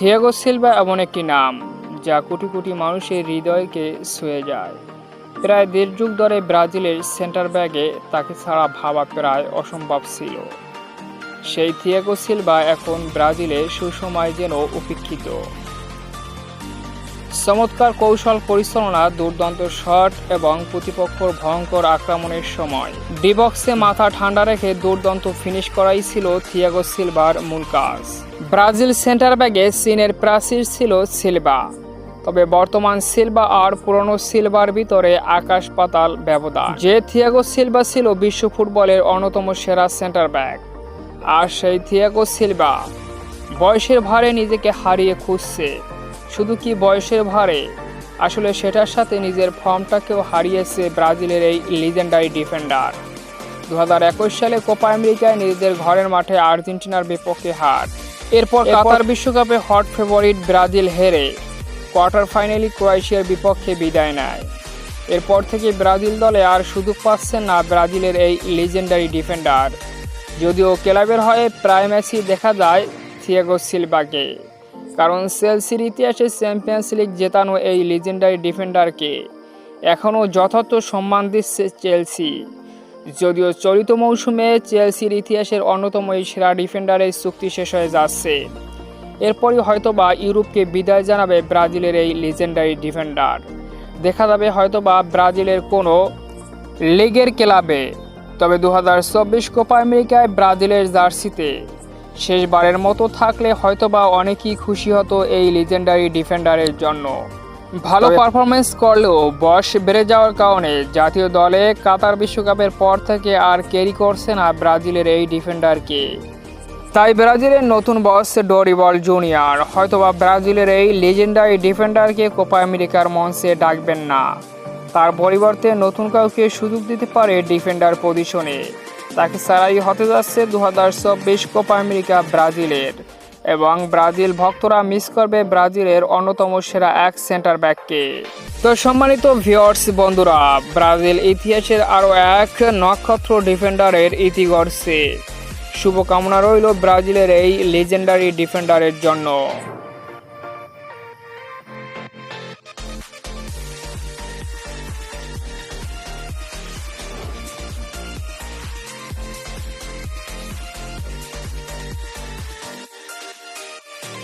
Thiago Silva এমন একটি নাম, যা কোটি কোটি মানুষের হৃদয়কে ছুঁয়ে যায়। প্রায় দেড় যুগ ধরে ব্রাজিলের সেন্টার ব্যাগে তাকে ছাড়া ভাবা প্রায় অসম্ভব ছিল। সেই থিয়াগো সিলভা এখন ব্রাজিলে সুসময় যেন উপেক্ষিত। চমৎকার কৌশল পরিচালনা দুর্দান্ত শট এবং প্রতিপক্ষর ভয়ঙ্কর আক্রমণের সময়। ডিবক্সে মাথা ঠান্ডা রেখে দুর্দান্ত ফিনিশ করাই ছিল থিয়াগো সিলভার মূল কাজ। ব্রাজিল সেন্টার ব্যাগে চীনের প্রাচীর ছিল সিলভা তবে বর্তমান সিলভা আর পুরনো সিলভার ভিতরে আকাশ পাতাল ব্যবধান। যে থিয়াগো সিলভা ছিল বিশ্ব ফুটবলের অন্যতম সেরা সেন্টার ব্যাক আর সেই থিয়াগো সিলভা বয়সের ভারে নিজেকে হারিয়ে খুঁজছে। শুধু কি বয়সের ভারে? আসলে সেটার সাথে নিজের ফর্মটাকেও হারিয়েছে ব্রাজিলের এই লিজেন্ডারি ডিফেন্ডার দু হাজার একুশ সালে কোপা আমেরিকায় নিজেদের ঘরের মাঠে আর্জেন্টিনার বিপক্ষে হার। এরপর কাতার বিশ্বকাপে হট ফেভারিট ব্রাজিল হেরে কোয়ার্টার ফাইনালি ক্রোয়েশিয়ার বিপক্ষে বিদায় নেয়। এরপর থেকে ব্রাজিল দলে আর সুযোগ পাচ্ছেন না ব্রাজিলের এই লিজেন্ডারি ডিফেন্ডার যদিও ক্লাবের হয়ে প্রায় ম্যাচই দেখা যায় থিয়াগো সিলভাকে। কারণ চেলসির ইতিহাসে চ্যাম্পিয়ন্স লিগ জেতানো এই লিজেন্ডারি ডিফেন্ডারকে এখনও যথার্থ সম্মান দিচ্ছে চেলসি যদিও চলিত মৌসুমে চেলসির ইতিহাসের অন্যতম এই সেরা ডিফেন্ডারের চুক্তি শেষ হয়ে যাচ্ছে। এরপরই হয়তোবা ইউরোপকে বিদায় জানাবে ব্রাজিলের এই লিজেন্ডারি ডিফেন্ডার দেখা যাবে হয়তোবা ব্রাজিলের কোনো লিগের ক্লাবে। তবে দু হাজার চব্বিশ কোপা আমেরিকায় ব্রাজিলের জার্সিতে শেষবারের মতো থাকলে হয়তোবা অনেকেই খুশি হতো এই লিজেন্ডারি ডিফেন্ডারের জন্য। ভালো পারফরমেন্স করলেও বয়স বেড়ে যাওয়ার কারণে জাতীয় দলে কাতার বিশ্বকাপের পর থেকে আর ক্যারি করছে না ব্রাজিলের এই ডিফেন্ডারকে তাই ব্রাজিলের নতুন বস ডরিবল জুনিয়র হয়তোবা ব্রাজিলের এই লিজেন্ডারি ডিফেন্ডারকে কোপা আমেরিকার মঞ্চে ডাকবেন না। তার পরিবর্তে নতুন কাউকে সুযোগ দিতে পারে ডিফেন্ডার পজিশনে তাকে ছাড়াই হতে যাচ্ছে দু হাজার চব্বিশ কোপা আমেরিকা ব্রাজিলের। এবং ব্রাজিল ভক্তরা মিস করবে ব্রাজিলের অন্যতম সেরা এক সেন্টার ব্যাককে তো সম্মানিত ভিওর্স বন্ধুরা, ব্রাজিল ইতিহাসের আরও এক নক্ষত্র ডিফেন্ডারের ইতি গড়ছে। শুভকামনা রইল ব্রাজিলের এই লেজেন্ডারি ডিফেন্ডারের জন্য।